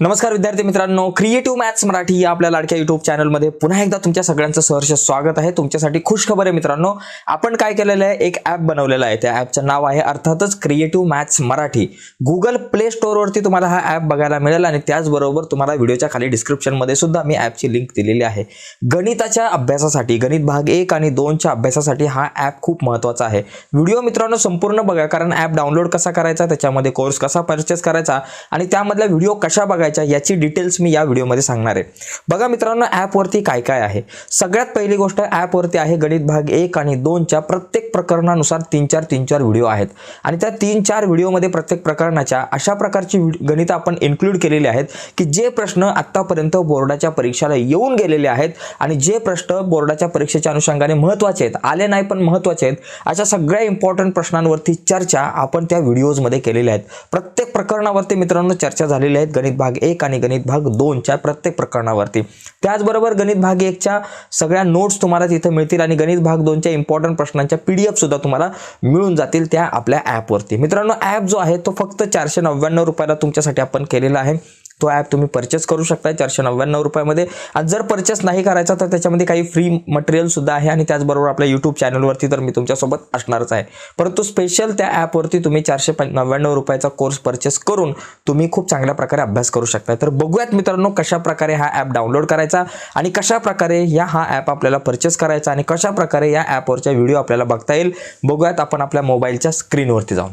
नमस्कार विद्यार्थी मित्रांनो क्रिएटिव्ह मॅथ्स मराठी या आपल्या लाडक्या युट्यूब चॅनलमध्ये पुन्हा एकदा तुमच्या सगळ्यांचं सहर्ष स्वागत आहे. तुमच्यासाठी खुश खबर आहे मित्रांनो. आपण काय केलेलं आहे? एक ॲप बनवलेला आहे. त्या ॲपचं नाव आहे अर्थातच creative maths Marathi. Google Play स्टोअरवरती तुम्हाला हा ॲप बघायला मिळेल आणि त्याचबरोबर तुम्हाला व्हिडिओच्या खाली डिस्क्रिप्शनमध्ये सुद्धा मी ॲपची लिंक दिलेली आहे. गणिताच्या अभ्यासासाठी गणित भाग एक आणि दोनच्या अभ्यासासाठी हा ॲप खूप महत्त्वाचा आहे. व्हिडिओ मित्रांनो संपूर्ण बघा कारण ॲप डाउनलोड कसा करायचा? त्याच्यामध्ये कोर्स कसा परचेस करायचा? आणि त्यामधल्या व्हिडिओ कशा बघायचा? करायच्या याची डिटेल्स मी या व्हिडिओमध्ये सांगणार आहे. बघा मित्रांनो ॲपवरती काय काय आहे? सगळ्यात पहिली गोष्ट ॲपवरती आहे गणित भाग एक आणि दोनच्या प्रत्येक प्रकरणानुसार तीन चार तीन चार व्हिडिओ आहेत. आणि त्या तीन चार व्हिडिओमध्ये प्रत्येक प्रकरणाच्या अशा प्रकारची गणितं आपण इन्क्लूड केलेली आहेत की जे प्रश्न आत्तापर्यंत बोर्डाच्या परीक्षेला येऊन गेलेले आहेत आणि जे प्रश्न बोर्डाच्या परीक्षेच्या अनुषंगाने महत्त्वाचे आहेत आले नाही पण महत्त्वाचे आहेत अशा सगळ्या इम्पॉर्टंट प्रश्नांवरती चर्चा आपण त्या व्हिडिओजमध्ये केलेल्या आहेत. प्रत्येक प्रकरणावरती मित्रांनो चर्चा झालेली आहेत गणित भाग एक आणि गणित भाग दोनच्या प्रत्येक प्रकरणावरती. त्याचबरोबर गणित भाग एकच्या सगळ्या नोट्स तुम्हाला तिथं मिळतील आणि गणित भाग दोनच्या इम्पॉर्टंट प्रश्नांच्या पी डी एफसुद्धा तुम्हाला मिळून जातील त्या आपल्या ॲपवरती मित्रांनो ॲप जो आहे तो फक्त चारशे नव्याण्णव रुपयाला तुमच्यासाठी आपण केलेला आहे. तो ॲप तुम्ही परचेस करू शकता चारशे नव्याण्णव रुपयामध्ये. आणि जर परचेस नाही करायचा तर त्याच्यामध्ये काही फ्री मटेरियलसुद्धा आहे. आणि त्याचबरोबर आपल्या यूट्यूब चॅनलवरती तर मी तुमच्यासोबत असणारच आहे. परंतु स्पेशल त्या ॲपवरती तुम्ही चारशे पं नव्याण्णव रुपयाचा कोर्स परचेस करून तुम्ही खूप चांगल्या प्रकारे अभ्यास करू शकता तर बघूयात मित्रांनो कशा प्रकारे हा ॲप डाउनलोड करायचा आणि कशा प्रकारे या हा ॲप आपल्याला परचेस करायचा आणि कशा प्रकारे या ॲपवरच्या व्हिडिओ आपल्याला बघता येईल. बघूयात आपण आपल्या मोबाईलच्या स्क्रीनवरती जाऊन.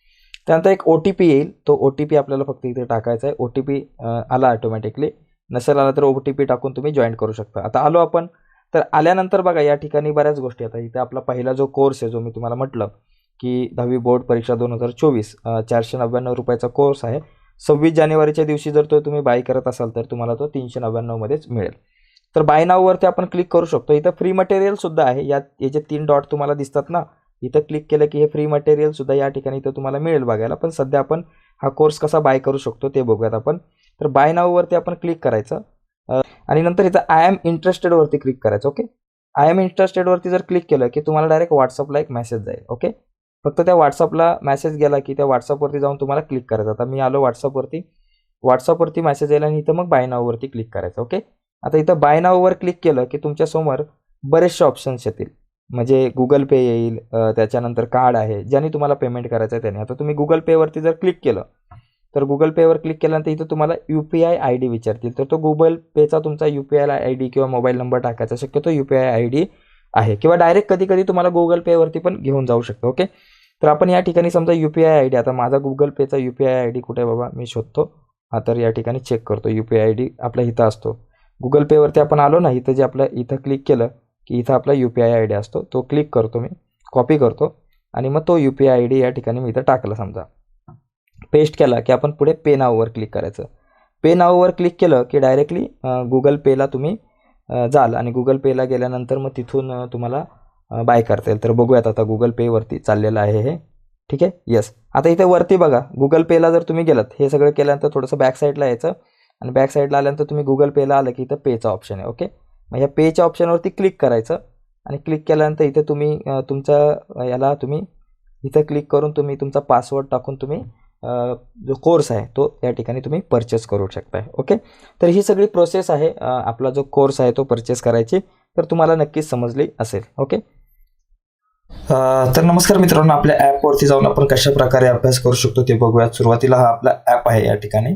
त्यानंतर एक ओ टी पी येईल. तो ओ टी पी आपल्याला फक्त इथे टाकायचा आहे. ओ टी पी आला ऑटोमॅटिकली नसेल आला तर ओ टी पी टाकून तुम्ही जॉईन करू शकता. आता आलो आपण. तर आल्यानंतर बघा या ठिकाणी बऱ्याच गोष्टी आता इथे आपला पहिला जो कोर्स आहे जो मी तुम्हाला म्हटलं की दहावी बोर्ड परीक्षा दोन हजार चोवीस चारशे नव्याण्णव रुपयाचा कोर्स आहे. सव्वीस जानेवारीच्या दिवशी जर तो तुम्ही बाय करत असाल तर तुम्हाला तो तीनशे नव्याण्णवमध्येच मिळेल. तर बाय नाववरती आपण क्लिक करू शकतो. इथं फ्री मटेरियल सुद्धा आहे. यात याचे तीन डॉट तुम्हाला दिसतात ना इथं क्लिक केलं की हे फ्री मटेरियल सुद्धा या ठिकाणी इथं तुम्हाला मिळेल बघायला. पण सध्या आपण हा कोर्स कसा बाय करू शकतो ते बघूयात आपण. तर बाय नाववरती आपण क्लिक करायचं. आणि नंतर इथं आय एम इंटरेस्टेडवरती क्लिक करायचं ओके आय एम इंटरेस्टेडवरती जर क्लिक केलं की तुम्हाला डायरेक्ट व्हॉट्सअपला एक मेसेज जाईल ओके फक्त त्या व्हॉट्सअपला मेसेज गेला की त्या व्हॉट्सअपवरती जाऊन तुम्हाला क्लिक करायचं. आता मी आलो व्हॉट्सअपवरती व्हॉट्सअपवरती मेसेज येईल आणि इथं मग बाय नाववरती क्लिक करायचं ओके आता इथं बाय नाववर क्लिक केलं की तुमच्यासमोर बरेचसे ऑप्शन्स येतील. म्हणजे गुगल पे येईल त्याच्यानंतर कार्ड आहे ज्याने तुम्हाला पेमेंट करायचं आहे त्याने. आता तुम्ही गुगल पेवरती जर क्लिक केलं तर गुगल पेवर क्लिक केल्यानंतर इथं तुम्हाला U P I I D विचारतील. तर तो गुगल पेचा तुमचा U P I I D किंवा मोबाईल नंबर टाकायचा शक्यतो U P I I D आहे. किंवा डायरेक्ट कधी कधी तुम्हाला गुगल पेवरती पण घेऊन जाऊ शकतो ओके तर आपण या ठिकाणी समजा U P I I D आता माझा गुगल पेचा U P I I D कुठे आहे बाबा? मी शोधतो. हा तर या ठिकाणी चेक करतो. U P I I D आपल्या इथं असतो. गुगल पेवरती आपण आलो ना इथं जे आपलं इथं क्लिक केलं की इथं आपला U P I I D असतो. तो क्लिक करतो मी. कॉपी करतो. आणि मग तो U P I I D या ठिकाणी मी इथं टाकला समजा. पेस्ट केला की आपण पुढे पे नाववर क्लिक करायचं. पे नाववर क्लिक केलं की डायरेक्टली गुगल पेला तुम्ही जाल. आणि गुगल पेला गेल्यानंतर मग तिथून तुम्हाला बाय करता येईल. तर बघूयात आता गुगल पेवरती चाललेलं आहे हे. ठीक आहे? येस आता इथे वरती बघा. गुगल पेला जर तुम्ही गेलात हे सगळं केल्यानंतर थोडंसं बॅक साईडला यायचं. आणि बॅक साईडला आल्यानंतर तुम्ही गुगल पेला आलं की इथं पेचा ऑप्शन आहे. ओके मग या पेच्या ऑप्शनवरती क्लिक करायचं. आणि क्लिक केल्यानंतर इथे तुम्ही तुमचा याला तुम्ही इथं क्लिक करून तुम्ही तुमचा पासवर्ड टाकून तुम्ही जो कोर्स आहे तो या ठिकाणी तुम्ही परचेस करू शकताय. ओके? तर ही सगळी प्रोसेस आहे आपला जो कोर्स आहे तो परचेस करायची. तर तुम्हाला नक्कीच समजली असेल. ओके? तर नमस्कार मित्रांनो आपल्या ॲपवरती जाऊन आपण कशा प्रकारे अभ्यास करू शकतो ते बघूयात. सुरुवातीला हा आपला ॲप आहे या ठिकाणी.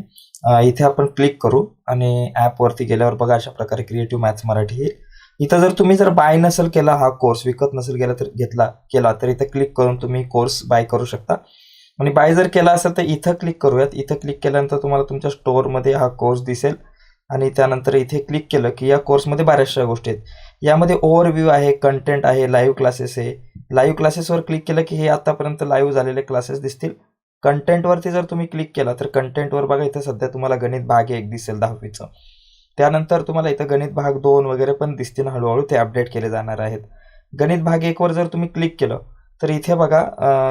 इथे आपण क्लिक करू आणि ॲपवरती गेल्यावर बघा अशा प्रकारे क्रिएटिव्ह मॅथ्स मराठी येईल इथं जर तुम्ही जर बाय नसेल केला हा कोर्स विकत नसेल गेला तर घेतला केला तर इथं क्लिक करून तुम्ही कोर्स बाय करू शकता. आणि बाय जर केला असेल तर इथं क्लिक करूयात. इथं क्लिक केल्यानंतर तुम्हाला तुमच्या स्टोअरमध्ये हा कोर्स दिसेल. आणि त्यानंतर इथे क्लिक केलं की या कोर्समध्ये बऱ्याचशा गोष्टी आहेत. यामध्ये ओव्हरव्ह्यू आहे कंटेंट आहे लाईव्ह क्लासेस आहे. लाईव्ह क्लासेसवर क्लिक केलं की हे आतापर्यंत लाईव्ह झालेले क्लासेस दिसतील. कंटेंटवरती जर तुम्ही क्लिक केला तर कंटेंटवर बघा इथं सध्या तुम्हाला गणित भाग एक दिसेल दहावीचं. त्यानंतर तुम्हाला इथं गणित भाग दोन वगैरे पण दिसतील हळूहळू ते अपडेट केले जाणार आहेत. गणित भाग एकवर जर तुम्ही क्लिक केलं तर इथे बघा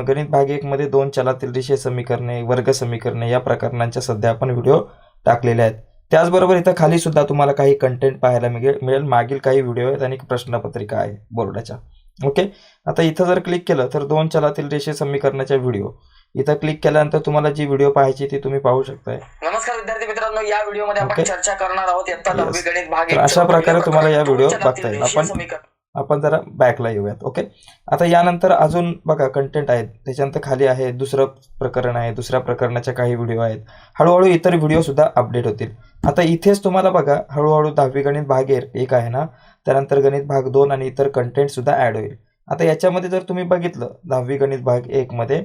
गणित भाग एकमध्ये दोन चलातील रेषीय समीकरणे वर्ग समीकरणे या प्रकरणांच्या सध्या आपण व्हिडिओ टाकलेले आहेत. त्याचबरोबर इथं खाली सुद्धा तुम्हाला काही कंटेंट पाहायला मिळेल मिळेल. मागील काही व्हिडिओ आहेत आणि प्रश्नपत्रिका आहे बोर्डाच्या. ओके आता इथं जर क्लिक केलं तर दोन चलातील रेषीय समीकरणाच्या व्हिडिओ इथं क्लिक केल्यानंतर तुम्हाला जी व्हिडिओ पाहायची ती तुम्ही पाहू शकताय. नमस्कार विद्यार्थी मित्रांनो या व्हिडिओमध्ये आपण. चर्चा करणार आहोत. गणित भाग अशा प्रकारे तुम्हाला या व्हिडिओ बघता येईल. आपण- समीकरण. आपण जरा बॅकला येऊयात ओके आता यानंतर अजून बघा कंटेंट आहेत. त्याच्यानंतर खाली आहे दुसरं प्रकरण आहे दुसऱ्या प्रकरणाच्या काही व्हिडिओ आहेत. हळूहळू इतर व्हिडिओसुद्धा अपडेट होतील. आता इथेच तुम्हाला बघा हळूहळू दहावी गणित भाग एक आहे ना? त्यानंतर गणित भाग दोन आणि इतर कंटेंटसुद्धा ॲड होईल. आता याच्यामध्ये जर तुम्ही बघितलं दहावी गणित भाग एकमध्ये